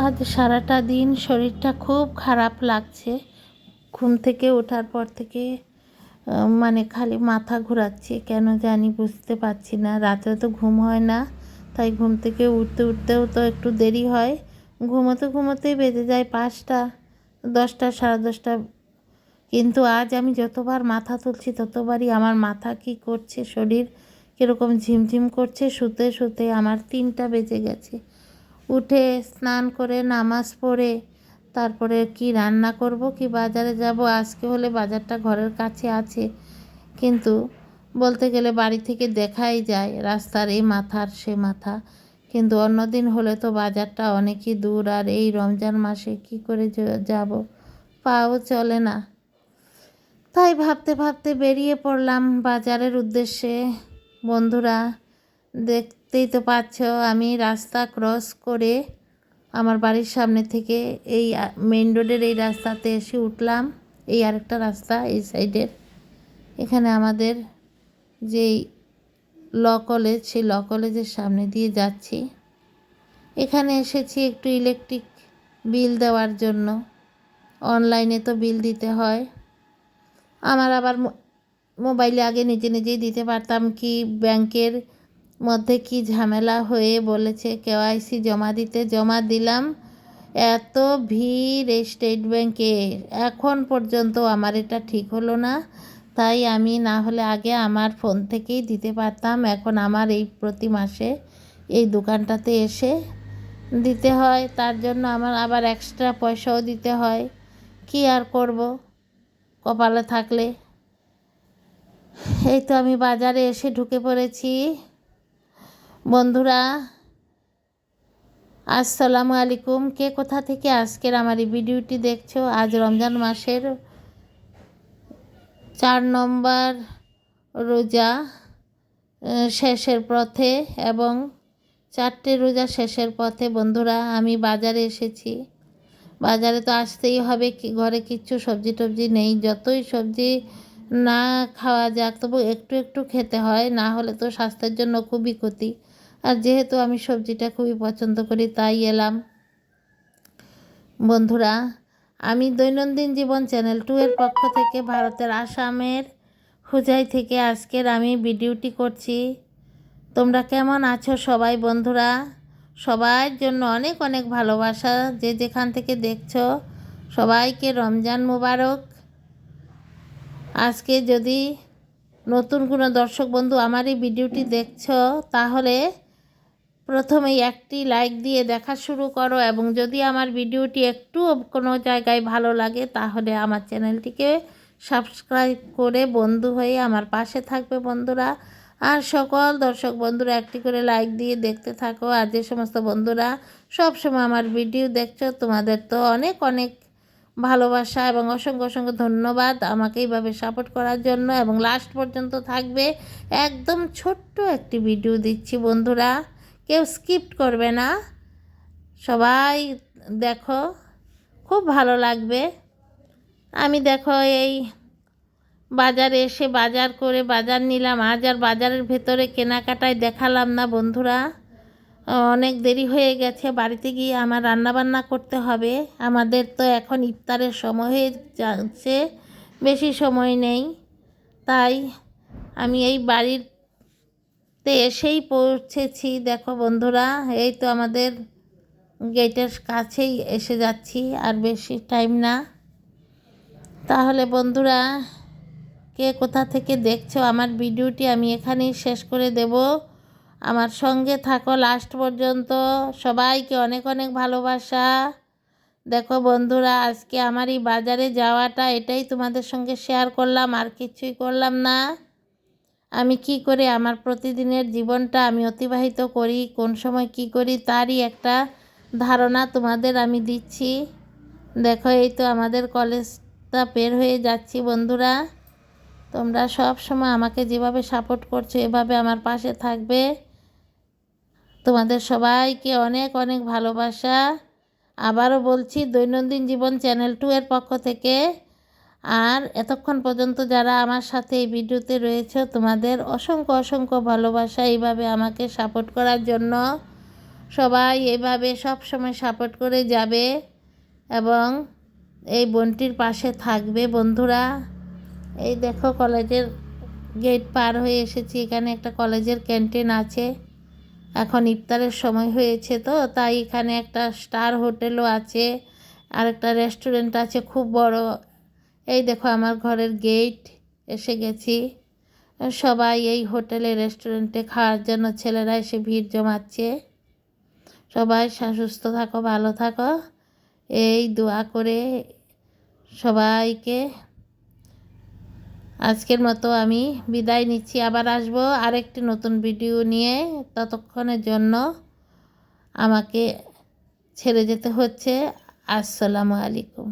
আজ সারাটা দিন শরীরটা খুব খারাপ লাগছে। ঘুম থেকে ওঠার পর থেকে মানে খালি মাথা ঘোরাচ্ছে, কেন জানি বুঝতে পারছি না। রাতে তো ঘুম হয় না, তাই ঘুম থেকে উঠতে উঠতেও তো একটু দেরি হয়। ঘুমোতে ঘুমোতেই বেজে যায় পাঁচটা, দশটা, সাড়ে দশটা। কিন্তু আজ আমি যতবার মাথা তুলছি, ততবারই আমার মাথা কি করছে, শরীর কীরকম ঝিমঝিম করছে, শুতে শুতে আমার তিনটা বেজে গেছে। উঠে স্নান করে, নামাজ পড়ে, তারপরে কি রান্না করব, কি বাজারে যাব, আজকে হলে বাজারটা ঘরের কাছে আছে। কিন্তু বলতে গেলে বাড়ি থেকে দেখাই যায়, রাস্তার এই মাথার সে মাথা। কিন্তু অন্যদিন হলে তো বাজারটা অনেকই দূর, আর এই রমজান মাসে কি করে যাব? পাও চলে না। তাই ভাবতে ভাবতে বেরিয়ে পড়লাম বাজারের উদ্দেশ্যে। বন্ধুরা দেখতেই তো পাচ্ছ, আমি রাস্তা ক্রস করে আমার বাড়ির সামনে থেকে এই মেন রোডের এই রাস্তাতে এসে উঠলাম। এই আরেকটা রাস্তা এই সাইডের এখানে আমাদের যেই ল কলেজ সেই ল কলেজের সামনে দিয়ে যাচ্ছি। এখানে এসেছি একটু ইলেকট্রিক বিল দেওয়ার জন্য। অনলাইনে তো বিল দিতে হয়। আমার আবার মোবাইলে আগে নিজে নিজেই দিতে পারতাম কি ব্যাংকের মধ্যে কি ঝামেলা হয়ে বলেছে কেওয়াইসি? জমা দিতে জমা দিলাম। এত ভিড় এই স্টেট ব্যাংকে এখন পর্যন্ত আমার এটা ঠিক হলো না। তাই আমি না হলে আগে আমার ফোন থেকেই দিতে পারতাম। এখন আমার এই প্রতি মাসে এই দোকানটাতে এসে দিতে হয়। তার জন্য আমার আবার এক্সট্রা পয়সাও দিতে হয়। কি আর করব কপালে থাকলে? এই তো আমি বাজারে এসে ঢুকে পড়েছি। বন্ধুরা, আসসালামু আলাইকুম। কে কোথা থেকে আজকের আমার এই ভিডিওটি দেখছ? আজ রমজান মাসের চার নম্বর রোজা শেষের পথে এবং চারটে রোজা শেষের পথে। বন্ধুরা, আমি বাজারে এসেছি। বাজারে তো আসতেই হবে, কি ঘরে কিচ্ছু সবজি টবজি নেই। যতই সবজি না খাওয়া যাক, তবু একটু একটু খেতে হয়, না হলে তো স্বাস্থ্যের জন্য খুবই ক্ষতি। আর যেহেতু আমি সবজিটা খুবই পছন্দ করি, তাই এলাম। বন্ধুরা, আমি দৈনন্দিন জীবন চ্যানেল টু এর পক্ষ থেকে ভারতের আসামের হুজাই থেকে আজকের আমি ভিডিওটি করছি। তোমরা কেমন আছো সবাই বন্ধুরা? সবার জন্য অনেক অনেক ভালোবাসা। যে যেখান থেকে দেখছ, সবাইকে রমজান মুবারক। আজকে যদি নতুন কোনো দর্শক বন্ধু আমার এই ভিডিওটি দেখছ, তাহলে প্রথমেই একটি লাইক দিয়ে দেখা শুরু করো এবং যদি আমার ভিডিওটি একটু কোনো জায়গায় ভালো লাগে, তাহলে আমার চ্যানেলটিকে সাবস্ক্রাইব করে বন্ধু হয়ে আমার পাশে থাকবে বন্ধুরা। আর সকল দর্শক বন্ধুরা, একটি করে লাইক দিয়ে দেখতে থাকো। আর যে সমস্ত বন্ধুরা সব সময় আমার ভিডিও দেখছ, তোমাদের তো অনেক অনেক ভালোবাসা এবং অসংখ্য অসংখ্য ধন্যবাদ আমাকে এইভাবে সাপোর্ট করার জন্য। এবং লাস্ট পর্যন্ত থাকবে, একদম ছোট্ট একটি ভিডিও দিচ্ছি বন্ধুরা। কেউ স্কিপ করবে না। সবাই দেখো, খুব ভালো লাগবে। আমি দেখো এই বাজারে এসে বাজার করে বাজার নিলাম। আজ আর বাজারের ভেতরে কেনাকাটায় দেখালাম না বন্ধুরা। অনেক দেরি হয়ে গেছে, বাড়িতে গিয়ে আমার রান্নাবান্না করতে হবে। আমাদের তো এখন ইফতারের সময় হয়ে যাচ্ছে, বেশি সময় নেই। তাই আমি এই বাড়িতে এসেই পৌঁছেছি। দেখো বন্ধুরা, এই তো আমাদের গেটের কাছেই এসে যাচ্ছি, আর বেশি টাইম না। তাহলে বন্ধুরা, কে কোথা থেকে দেখছ আমার ভিডিওটি আমি এখানেই শেষ করে দেব। আমার সঙ্গে থাকো লাস্ট পর্যন্ত। সবাইকে অনেক অনেক ভালোবাসা। দেখো বন্ধুরা, আজকে আমার এই বাজারে যাওয়াটা, এটাই তোমাদের সঙ্গে শেয়ার করলাম, আর কিছুই করলাম না। আমি কি করে? আমার প্রতিদিনের জীবনটা আমি অতিবাহিত করি। কোন সময় কি করি? তারই একটা ধারণা তোমাদের আমি দিচ্ছি। দেখো, এই তো আমাদের কলেজটা বের হয়ে যাচ্ছি বন্ধুরা। তোমরা সব সময় আমাকে যেভাবে সাপোর্ট করছ, এভাবে আমার পাশে থাকবে। তোমাদের সবাইকে অনেক অনেক ভালোবাসা। আবারও বলছি, দৈনন্দিন জীবন চ্যানেল টু এর পক্ষ থেকে আর এতক্ষণ পর্যন্ত যারা আমার সাথে এই ভিডিওতে রয়েছে, তোমাদের অসংখ্য অসংখ্য ভালোবাসা এইভাবে আমাকে সাপোর্ট করার জন্য। সবাই এভাবে সব সময় সাপোর্ট করে যাবে এবং এই বোনটির পাশে থাকবে বন্ধুরা। এই দেখো কলেজের গেট পার হয়ে এসেছি, এখানে একটা কলেজের ক্যান্টিন আছে। এখন ইফতারের সময় হয়েছে তো, তাই এখানে একটা স্টার হোটেলও আছে আর একটা রেস্টুরেন্ট আছে, খুব বড় এই দেখো আমার ঘরের গেট এসে গেছি। সবাই এই হোটেলে রেস্টুরেন্টে খাওয়ার জন্য ছেলেরা এসে ভিড় জমাচ্ছে। সবাই সুস্থ থাকো, ভালো থাকো। এই দোয়া করে সবাইকে। আজকের মতো আমি বিদায় নিচ্ছি। আবার আসব আরেকটি নতুন ভিডিও নিয়ে ততক্ষণের জন্য। আমাকে ছেড়ে যেতে হচ্ছে। আসসালামু আলাইকুম।